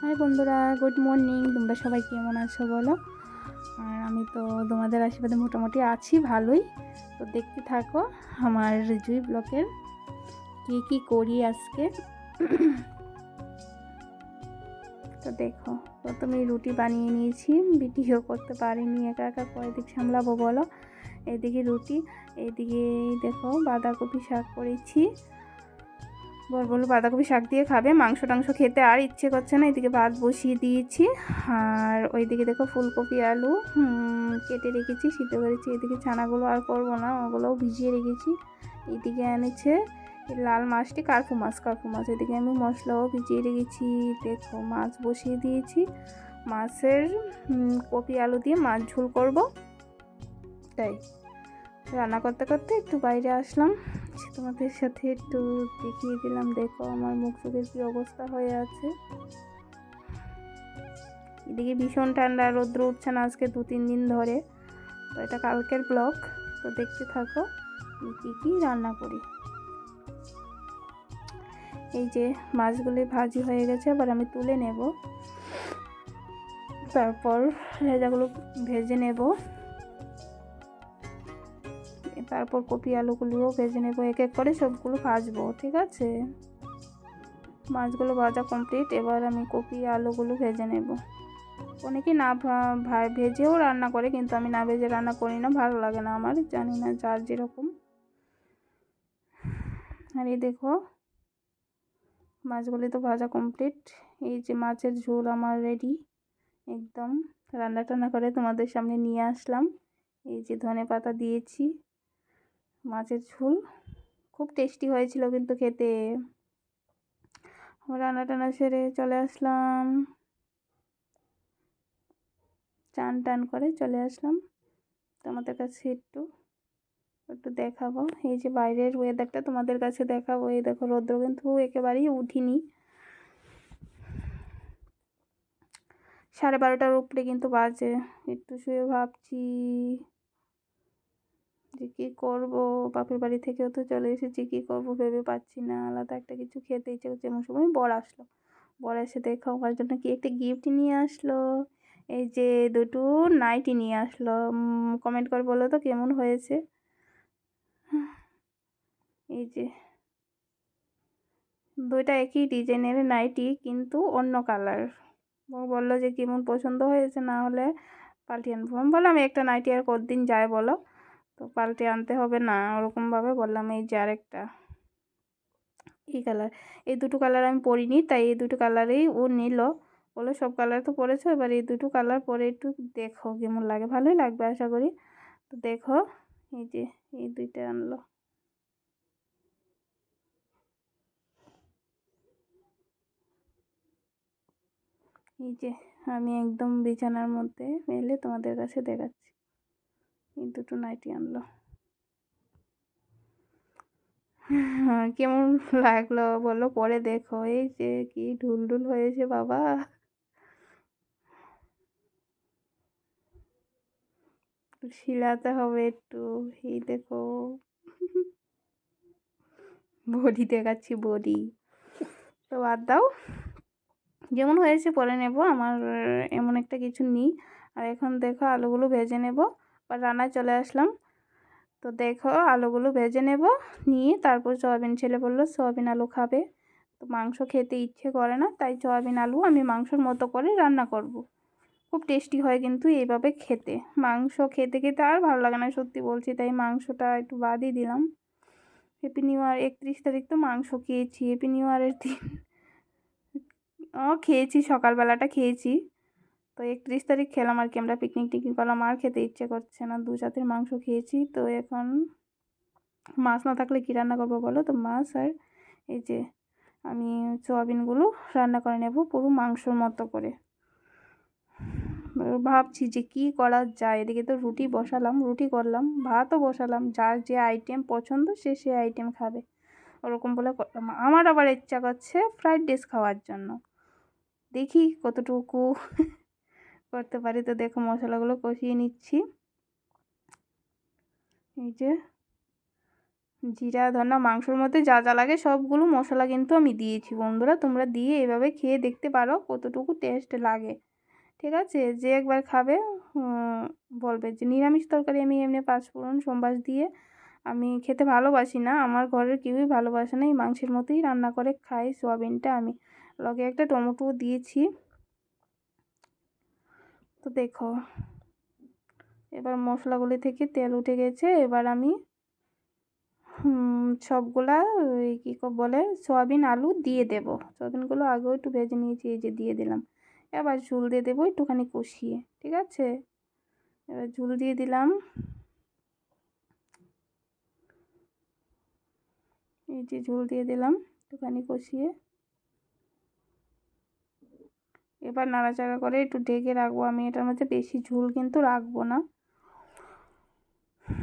High বন্ধুরা, good morning. তোমরা সবাই কেমন আছো বলো? আর আমি তো তোমাদের আশীর্বাদে মোটামুটি আছি, ভালোই। তো দেখতে থাকো আমার জুই ব্লকের কী কী করি আজকে। তো দেখো প্রথমে রুটি বানিয়ে নিয়েছি, ভিডিও করতে পারিনি, একা একা কয়দিক সামলাবো বলো। এদিকে রুটি এদিকে দেখো বাঁধাকপি শাক করেছি। বর বলল, বাঁধাকপি শাক দিয়ে খাবে, মাংস টাংস খেতে আর ইচ্ছে করছে না, এদিকে ভাত বসিয়ে দিয়েছি। আর ওইদিকে দেখো ফুলকপি, আলু কেটে রেখেছি, সিদ্ধ করেছি, এদিকে ছানাগুলো আর করব না, ওগুলোও ভিজিয়ে রেখেছি। এদিকে এনেছে লাল মাছটি, কার্পু মাছ কার্পু মাছ। এদিকে আমি মশলাও ভিজিয়ে রেখেছি, দেখো মাছ বসিয়ে দিয়েছি। মাছের কপি আলু দিয়ে মাছ ঝোল করব। তাই রান্না করতে করতে একটু বাইরে আসলাম। তোমাদের সাথে একটু দেখিয়ে দিলাম। দেখো, আমার মুখ চোখের কী অবস্থা হয়ে আছে। এদিকে ভীষণ ঠান্ডা, রৌদ্র উঠছে না আজকে দু, তিন দিন ধরে। তো এটা কালকের ব্লগ তো দেখতে থাকো কী কী রান্না করি। এই যে মাছগুলি ভাজি হয়ে গেছে আবার আমি তুলে নেব। তারপর ভেজাগুলো ভেজে নেব। তারপর কপি আলুগুলিও ভেজে নেব এক এক করে সবগুলো ভাজবো, ঠিক আছে? মাছগুলো ভাজা কমপ্লিট এবার আমি কপি আলুগুলো ভেজে নেব। অনেকে না ভেজেও রান্না করে, কিন্তু আমি না ভেজে রান্না করি না, ভালো লাগে না আমার, জানি না যার যেরকম। আর এই দেখো, মাছগুলি তো ভাজা কমপ্লিট এই যে মাছের ঝোল আমার রেডি একদম। রান্না টান্না করে তোমাদের সামনে নিয়ে আসলাম, এই যে ধনে পাতা দিয়েছি। মাছের ঝোল। খুব টেস্টি হয়েছিল কিন্তু খেতে। রান্না টানা সেরে চলে আসলাম। চান টান করে চলে আসলাম। তোমাদের কাছে একটু একটু দেখাবো। এই যে বাইরের ওয়েদারটা তোমাদের কাছে দেখাবো। এই দেখো রৌদ্র কিন্তু একেবারেই উঠিনি। সাড়ে বারোটার উপরে কিন্তু বাজে। একটু শুয়ে ভাবছি। যে কী করব? বাপের বাড়ি থেকেও তো চলে এসেছি, কী করব ভেবে পাচ্ছি না। আলাদা একটা কিছু খেতে ইচ্ছে করছে। এমন সময় বর আসলো। বর এসে দেখো, আমার জন্য কি একটা গিফট নিয়ে আসলো। এই যে দুটো নাইটি নিয়ে আসলো। কমেন্ট করে বলো তো কেমন হয়েছে? এই যে দুইটা একই ডিজাইনের নাইটি কিন্তু অন্য কালার বলল যে কেমন পছন্দ হয়েছে, না হলে পাল্টে আনব। আমি বললাম একটা নাইটি আর কতদিন যায় বলো? তো পাল্টে আনতে হবে না। ওরকমভাবে বললাম, এই যে আরেকটা, এই কালার এই দুটো কালার আমি পরিনি, তাই এই দুটো কালারেই ও নিল। বলে সব কালার তো পরেছো, এবার এই দুটো কালার পরে একটু দেখো, কেমন লাগে। ভালোই লাগবে আশা করি। তো দেখো, এই যে, এই দুইটা আনলো। এই যে, আমি একদম বিছানার মধ্যে মেলে তোমাদের কাছে দেখাচ্ছি। দুটো নাইটি আনলো। হ্যাঁ, কেমন লাগল বলো? পরে দেখো। এই যে কি ঢুলঢুল হয়েছে বাবা। শিলাতে হবে একটু। এই দেখো। বডি দেখাচ্ছি বডি। তো বাদ দাও। যেমন হয়েছে পরে নেব। আমার এমন একটা কিছু নেই। আর এখন দেখো আলুগুলো ভেজে নেব। বা রান্নায় চলে আসলাম। তো দেখো আলুগুলো ভেজে নেব, নিয়ে তারপর সয়াবিন ছেলে বলল, সয়াবিন আলু খাবে। তো মাংস খেতে ইচ্ছে করে না, তাই সয়াবিন আলু আমি মাংসর মতো করে রান্না করব। খুব টেস্টি হয় কিন্তু এইভাবে খেতে। মাংস খেতে খেতে আর ভালো লাগে না, সত্যি বলছি, তাই মাংসটা একটু বাদই দিলাম। হ্যাপি নিউ ইয়ার একত্রিশ তারিখ তো মাংস খেয়েছি হ্যাপি নিউ ইয়ারের দিন। ও, খেয়েছি, সকালবেলাটা খেয়েছি। তো একত্রিশ তারিখ খেলাম আর কি। আমরা পিকনিক টিকনিক করলাম আর খেতে ইচ্ছে করছে না। দু জাতের মাংস খেয়েছি। তো এখন মাছ না থাকলে কী রান্না করব বলো? তো মাছ আর এই যে আমি সোয়াবিনগুলো রান্না করে নেব পুরো মাংসর মতো করে। ভাবছি যে কি করা যায়? এদিকে তো রুটি বসালাম, রুটি করলাম, ভাতও বসালাম। যার যে আইটেম পছন্দ সে সে আইটেম খাবে। ওরকম বলে করলাম। আমার আবার ইচ্ছা করছে ফ্রাইড রাইস খাওয়ার জন্য। দেখি কতটুকু করতে পারি। তো দেখো মশলাগুলো কষিয়ে নিচ্ছি। এই যে জিরা, ধনা, মাংসর মধ্যে যা যা লাগে সবগুলো মশলা কিন্তু আমি দিয়েছি বন্ধুরা। তোমরা দিয়ে এভাবে খেয়ে দেখতে পারো কতটুকু টেস্ট লাগে। ঠিক আছে? যে একবার খাবে বলবে যে নিরামিষ তরকারি আমি এমনি পাঁচফোড়ন সোমবাস দিয়ে আমি খেতে ভালোবাসি না। আমার ঘরের কেউই ভালোবাসে না। এই মাংসের মতোই রান্না করে খাই। সোয়াবিনটা আমি লগে একটা টমেটো দিয়েছি। তো দেখো। এবার মশলাগুলি থেকে তেল উঠে গেছে। এবার আমি সবগুলা ওই কী, বলে সয়াবিন আলু দিয়ে দেব। সয়াবিনগুলো আগেও একটু ভেজে নিয়েছি, এই যে দিয়ে দিলাম। এবার ঝুল দিয়ে দেবো একটুখানি কষিয়ে, ঠিক আছে? এবার ঝুল দিয়ে দিলাম। এই যে ঝুল দিয়ে দিলাম, একটুখানি কষিয়ে। এবার নাড়াচাড়া করে একটু ঢেকে রাখব আমি। এটার মধ্যে বেশি ঝুল কিন্তু রাখব না।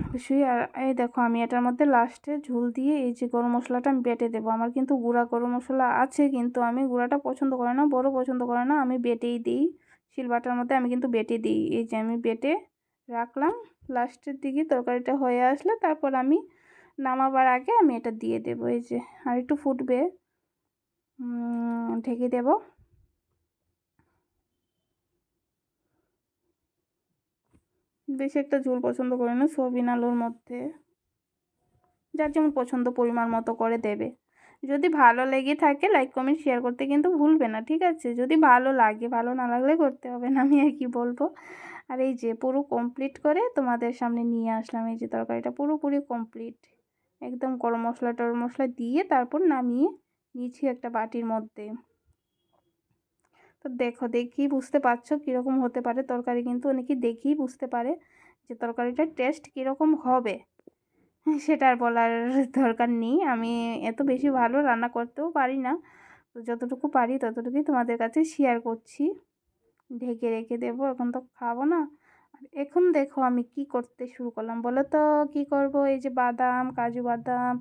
অবশ্যই, আর এই দেখো, আমি এটার মধ্যে লাস্টে ঝুল দিয়ে এই যে গরম মশলাটা আমি বেটে দেবো। আমার কিন্তু গুঁড়া গরম মশলা আছে, কিন্তু আমি গুঁড়াটা পছন্দ করে না, বড় পছন্দ করে না। আমি বেটেই দিই। শিলবাটার মধ্যে আমি কিন্তু বেটে দিই। এই যে আমি বেটে রাখলাম। লাস্টের দিকে তরকারিটা হয়ে আসলে তারপর আমি নামাবার আগে আমি এটা দিয়ে দেবো। এই যে, আর একটু ফুটবে। ঢেকে দেবো। বেশি একটা ঝোল পছন্দ করে না সবিন আলুর মধ্যে। যার যেমন পছন্দ পরিমাণ মতো করে দেবে। যদি ভালো লেগে থাকে লাইক কমেন্ট শেয়ার করতে কিন্তু ভুলবে না, ঠিক আছে? যদি ভালো লাগে, ভালো না লাগলে করতে হবে না, আমি আর কি বলব। আর এই যে পুরো কমপ্লিট করে তোমাদের সামনে নিয়ে আসলাম, এই যে তরকারিটা পুরোপুরি কমপ্লিট একদম গরম মশলা টরম মশলা দিয়ে তারপর নামিয়ে নিয়েছি একটা বাটির মধ্যে। তো দেখো দেখি বুঝতে পারছ কীরকম হতে পারে তরকারি। কিন্তু অনেকেই দেখেই বুঝতে পারে যে তরকারিটার টেস্ট কীরকম হবে? সেটা আর বলার দরকার নেই। আমি এত বেশি ভালো রান্না করতেও পারি না। তো যতটুকু পারি ততটুকুই তোমাদের কাছে শেয়ার করছি। ঢেকে রেখে দেবো, এখন তো খাব না। আর এখন দেখো আমি কি করতে শুরু করলাম। বলো তো, কি করব? এই যে বাদাম, কাজু বাদাম,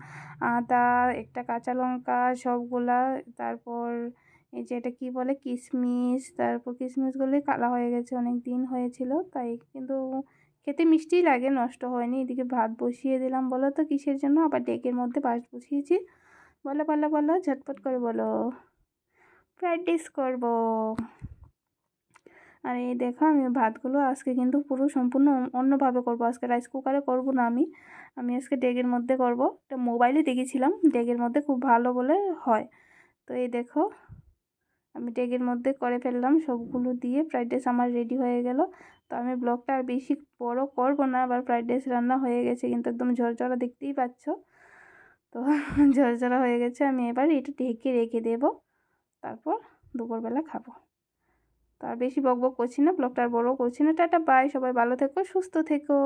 আদা, একটা কাঁচা লঙ্কা, সবগুলা, তারপর এই যে এটা কি বলে? কিশমিশ তারপর কিশমিশগুলি কালা হয়ে গেছে, অনেক দিন হয়েছিল, তাই কিন্তু খেতে মিষ্টিই লাগে, নষ্ট হয়নি। এদিকে ভাত বসিয়ে দিলাম বলো তো কিসের জন্য? আবার ডেকের মধ্যে ভাত বসিয়েছি। বলো বলো বলো, ঝটপট করে বলো। রাইস করব। আর এই দেখো, আমি ভাতগুলো আজকে কিন্তু পুরো সম্পূর্ণ অন্যভাবে করব। আজকে রাইস কুকারে করব না আমি। আমি আজকে ডেগের মধ্যে করব। এটা মোবাইলে দেখেছিলাম। ডেগের মধ্যে খুব ভালো বলে হয়। তো এই দেখো আমি ডেগের মধ্যে করে ফেললাম, সবগুলো দিয়ে ফ্রাইড রাইস আমার রেডি হয়ে গেল। তো আমি ব্লগটা আর বেশি বড় করব না, আবার ফ্রাইড রাইস রান্না হয়ে গেছে, কিন্তু একদম ঝরঝরা দেখতেই পাচ্ছ। তো ঝরঝরা হয়ে গেছে, আমি এবার এটা ঢেকে রেখে দেব। তারপর দুপুরবেলা খাব। তো আর বেশি বক বক করছি না, ব্লগটা আর বড়ো করছি না। টাটা বাই সবাই ভালো থেকো, সুস্থ থেকো।